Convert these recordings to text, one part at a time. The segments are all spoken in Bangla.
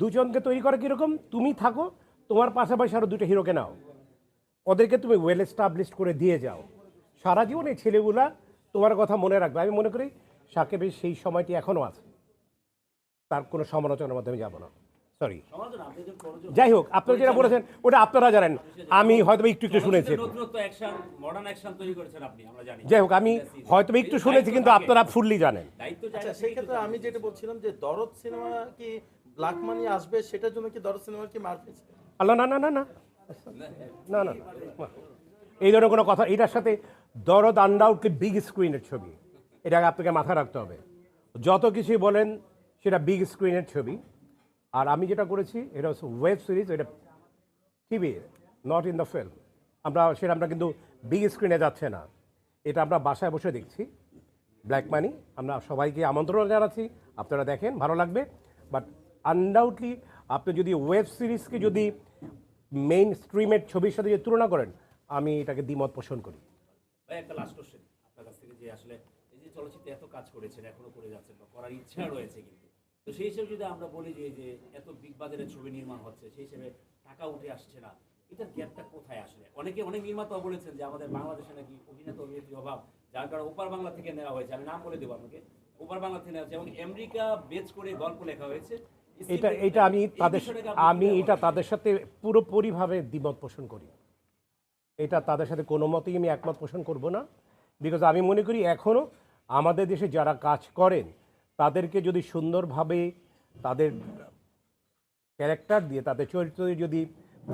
দুজনকে তৈরি করা কীরকম? তুমি থাকো তোমার পাশাপাশি আরও দুটো হিরোকে নাও। ওদেরকে তুমি ওয়েল এস্টাবলিশ করে দিয়ে যাও। সারা জীবন এই ছেলেগুলা তোমার কথা মনে রাখবে। আমি মনে করি সাকিবের সেই সময়টি এখনও আছে। তার কোনো সমালোচনার মাধ্যমে যাব না। সরি যাই হোক আপনারা যেটা বলেছেন ওটা আপনারা জানেন। আমি হয়তো একটু একটু শুনেছি। নতুনত্ব অ্যাকশন মডার্ন অ্যাকশন তৈরি করেছেন আপনি আমরা জানি। যাই হোক আমি হয়তো একটু শুনেছি কিন্তু আপনারা ফুললি জানেন। দায়িত্ব আচ্ছা জায়গা সেই ক্ষেত্রে আমি যেটা বলছিলাম যে দরদ সিনেমা কি ব্ল্যাক মানি আসবে, সেটার জন্য কি দরদ সিনেমা কি মার খেয়েছে আল্লাহ, না না না না। না না না। এই ধরনের কোনো কথা, এটার সাথে দরদ আন্ডাউটলি বিগ স্ক্রিনের ছবি। এটাকে আপনাকে মাথায় রাখতে হবে। যত কিছুই বলেন, সেটা বিগ স্ক্রিনের ছবি। আর আমি যেটা করেছি, এটা হচ্ছে ওয়েব সিরিজ এটা TV not in the film আমরা, সেটা আমরা কিন্তু বিগ স্ক্রিনে যাচ্ছে না। এটা আমরা বাসায় বসে দেখছি। ব্ল্যাক মানি আমরা সবাইকে আমন্ত্রণ জানাচ্ছি। আপনারা দেখেন, ভালো লাগবে। বাট আনডাউটলি আপনি যদি ওয়েব সিরিজকে যদি মেইন স্ট্রিমের ছবির সাথে যদি তুলনা করেন, আমি এটাকে দ্বিমত পোষণ করি। ভাই, একটা লাস্ট কোশ্চেন আপনার কাছ থেকে যে আসলে এই যে চলচ্চিত্রে এত কাজ করেছেন, এখনও করে যাচ্ছেন বা করার ইচ্ছা রয়েছে কিন্তু। তো সেই হিসেবে যদি আমরা বলি যে যে এত বিগ বাজারের ছবি নির্মাণ হচ্ছে, সেই হিসেবে টাকা উঠে আসছে না, এটার গ্যাপটা কোথায় আসলে? অনেকে, অনেক নির্মাতাও বলেছেন যে, আমাদের বাংলাদেশে নাকি অভিনেতা অভিনেত্রীর অভাব, যার কারণে ওপার বাংলা থেকে নেওয়া হয়েছে। আমি নাম বলে দেবো আপনাকে। ওপার বাংলা থেকে নেওয়া হয়েছে এবং আমেরিকা বেচ করে গল্প লেখা হয়েছে। এটা এটা আমি তাদের আমি এটা তাদের সাথে পুরোপুরিভাবে দ্বিমত পোষণ করি। এটা তাদের সাথে কোনো মতেই আমি একমত পোষণ করব না। বিকজ আমি মনে করি এখনও আমাদের দেশে যারা কাজ করেন তাদেরকে যদি সুন্দরভাবে তাদের ক্যারেক্টার দিয়ে তাদের চরিত্র যদি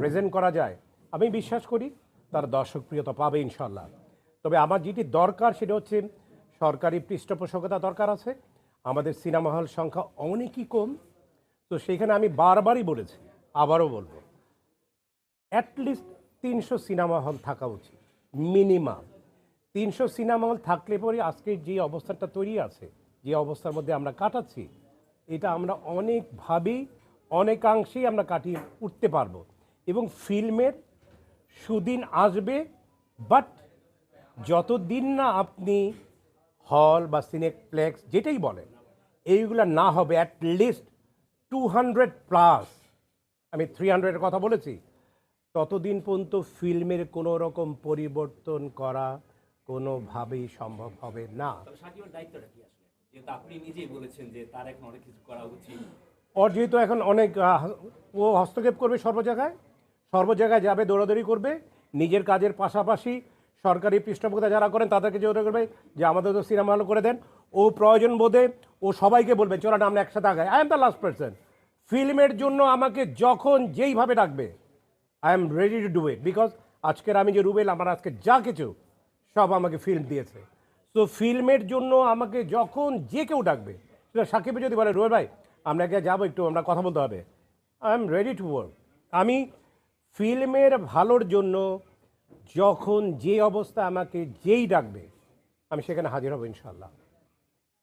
প্রেজেন্ট করা যায় আমি বিশ্বাস করি তার দর্শকপ্রিয়তা পাবে ইনশাল্লাহ তবে আমার যেটি দরকার সেটা হচ্ছে সরকারি পৃষ্ঠপোষকতা দরকার আছে। আমাদের সিনেমা হল সংখ্যা অনেকই কম। তো সেইখানে আমি বারবারই বলেছি, আবারও বলব অ্যাটলিস্ট তিনশো সিনেমা হল থাকা উচিত মিনিমাম তিনশো সিনেমা হল থাকলে পরে আজকের যে অবস্থাটা তৈরি আছে, যে অবস্থার মধ্যে আমরা কাটাচ্ছি, এটা আমরা অনেকভাবেই অনেকাংশেই আমরা কাটিয়ে উঠতে পারব। এবং ফিল্মের সুদিন আসবে বাট যতদিন না আপনি হল বা সিনেপ্লেক্স যেটাই বলেন, এইগুলো না হবে at least two hundred plus আমি থ্রি হান্ড্রেডের কথা বলেছি। ততদিন পর্যন্ত ফিল্মের কোনো রকম পরিবর্তন করা কোনোভাবেই সম্ভব হবে না। ওর যেহেতু এখন অনেক ও হস্তক্ষেপ করবে সর্ব জায়গায়। সর্ব জায়গায় যাবে দৌড়াদৌড়ি করবে। নিজের কাজের পাশাপাশি সরকারি পৃষ্ঠপোষকতা যারা করেন তাদেরকে জোরে করবে যে আমাদের তো সিনেমা হল করে দেন। ও প্রয়োজন বোধে ও সবাইকে বলবে না, আমরা একসাথে আগাই। I am the last person ফিল্মের জন্য আমাকে যখন যেইভাবে ডাকবে I am ready to do it because আজকের আমি যে রুবেল, আমার আজকে যা কিছু, সব আমাকে ফিল্ম দিয়েছে। তো ফিল্মের জন্য আমাকে যখন যে কেউ ডাকবে, সেটা সাকিবে যদি বলে, রুবেল ভাই, আমরা যাব একটু, আমরা কথা বলতে হবে। I am ready to work আমি ফিল্মের ভালোর জন্য যখন যে অবস্থা আমাকে যেই ডাকবে, আমি সেখানে হাজির হব ইনশাল্লাহ